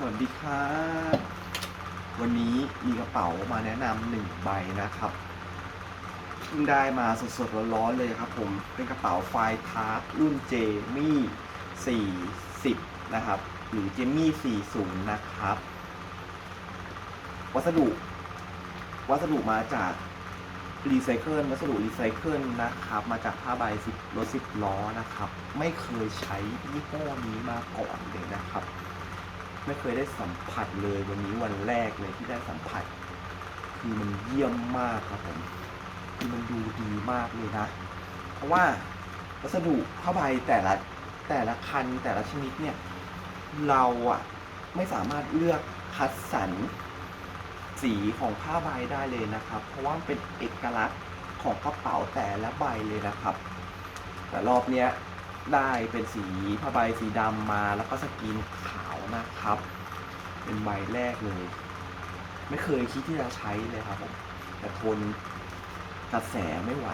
สวัสดีครับวันนี้มีกระเป๋ามาแนะนำหนึ่งใบนะครับเพิ่งได้มาสดๆร้อนๆเลยครับผมเป็นกระเป๋าไฟทาร์รุ่นเจมี่40 นะครับ หรือเจมี่ 40 นะครับ วัสดุ วัสดุมาจากรีไซเคิลวัสดุรีไซเคิลนะครับ มาจากผ้าใบสิบรถสิบล้อนะครับ ไม่เคยใช้ยี่ห้อนี้มาก่อนเลยนะครับ ไม่เคยได้สัมผัสเลยวันนี้วันแรกเลยที่ได้สัมผัส คือมันเยี่ยมมากครับผมคือมันดูดีมากเลยนะ เพราะว่าวัสดุผ้าใบแต่ละแต่ละคันแต่ละชนิดเนี่ย เราอะไม่สามารถเลือกคัดสรรสีของผ้าใบได้เลยนะครับ เพราะว่ามันเป็นเอกลักษณ์ของกระเป๋าแต่ละใบเลยนะครับ แต่รอบเนี้ย ได้เป็นสีผ้าใบสีดำมาแล้วก็สกรีนขาวนะครับ เป็นใบแรกเลย ไม่เคยคิดที่จะใช้เลยครับผมแต่ทนกระแสไม่ไหว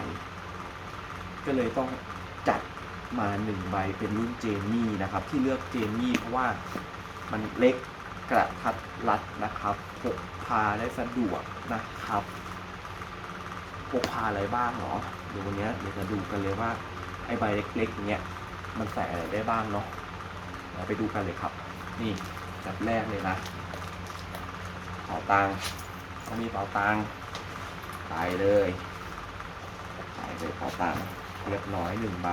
ก็เลยต้องจัดมาหนึ่งใบเป็นรุ่นเจนี่นะครับ ที่เลือกเจนี่เพราะว่ามันเล็กกระทัดรัดนะครับพกพาได้สะดวกนะครับพกพาอะไรบ้างเหรอเดี๋ยววันนี้เดี๋ยวจะดูกันเลยว่าไอใบเล็กๆอย่างเงี้ย มันใส่อะไรได้บ้างเนาะเดี๋ยวไปดูกันเลยครับ นี่จับแรกเลยนะเป๋าตังค์ต้องมีเป๋าตังค์ใส่เลยใส่เลยเป๋าตังเรียบร้อยหนึ่งใบ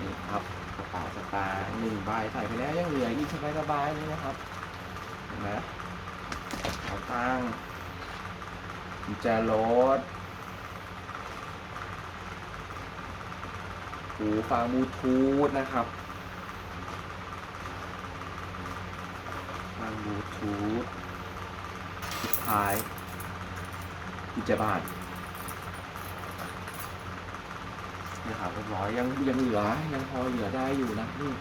นี่ครับกระเป๋าสตางค์หนึ่งใบใส่ไปแล้วยังเหลืออีกสบายๆเลยนะครับเห็นไหมเป๋าตังกุญแจรถ หูฟังบลูทูธนะครับทางบลูทูธสุดท้ายกุญแจบ้านนี่ครับเรียบร้อยยังยังเหลือยังพอเหลือได้อยู่นะนี่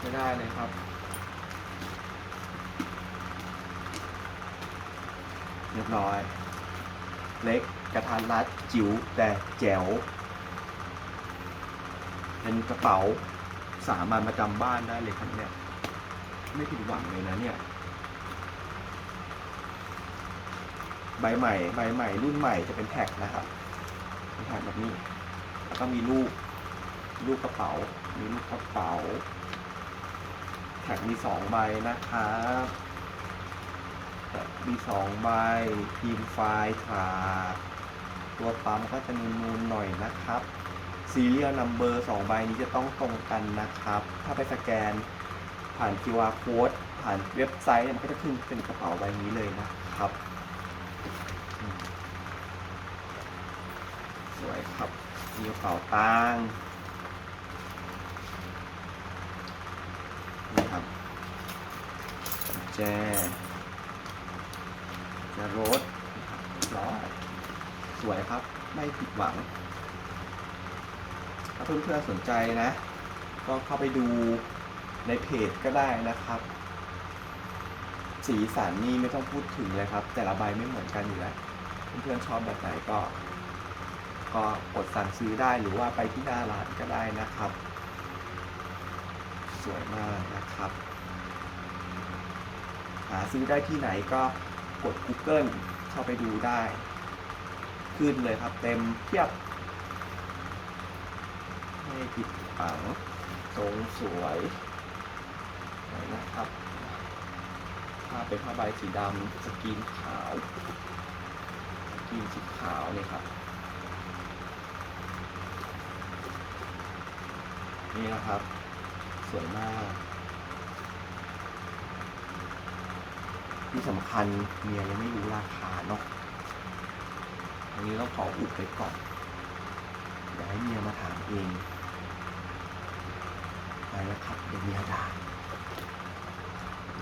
ไม่ได้เลยครับเรียบร้อย เล็กกระทันรัดจิ๋วแต่แจ๋ว เป็นกระเป๋าสามัญประจำบ้านได้เลยครับเนี่ย ไม่ผิดหวังเลยนะเนี่ย ใบใหม่ใบใหม่รุ่นใหม่จะเป็นแท็กนะครับเป็นแท็กแบบนี้แล้วก็มีลูกลูกกระเป๋า มีลูกกระเป๋า แท็กมีสองใบนะครับมีสองใบพิมพ์ไฟล์ขาตัวปั๊มก็จะนูนๆหน่อยนะครับ ซีเรียลนัมเบอร์สองใบนี้จะต้องตรงกันนะครับ ถ้าไปสแกนผ่าน QR code ผ่านเว็บไซต์เนี่ยมันก็จะขึ้นเป็นกระเป๋าใบนี้เลยนะครับ สวยครับ มีกระเป๋าตังนี่ครับแจจะรถนะครับเรียบร้อยสวยครับ ไม่ผิดหวัง ถ้าเพื่อนๆสนใจนะ ก็เข้าไปดูในเพจก็ได้นะครับ สีสันนี่ไม่ต้องพูดถึงเลยครับ แต่ละใบไม่เหมือนกันอยู่แล้วเพื่อนๆชอบแบบไหนก็ ก็กดสั่งซื้อได้หรือว่าไปที่หน้าร้านก็ได้นะครับ สวยมากนะครับ หาซื้อได้ที่ไหนก็กด Google เข้าไปดูได้ ขึ้นเลยครับเต็มเพียบ ไม่ผิดฝังทรงสวยนะครับผ้าเป็นผ้าใบสีดำสกรีนขาวสกรีนสีขาวเนี่ยครับ นี่นะครับ สวยมาก ที่สำคัญเมียยังไม่รู้ราคาเนาะอันนี้ต้องขออุบไปก่อนเดี๋ยวให้เมียมาถามเอง ไปแล้วครับเดี๋ยวมีอาจารย์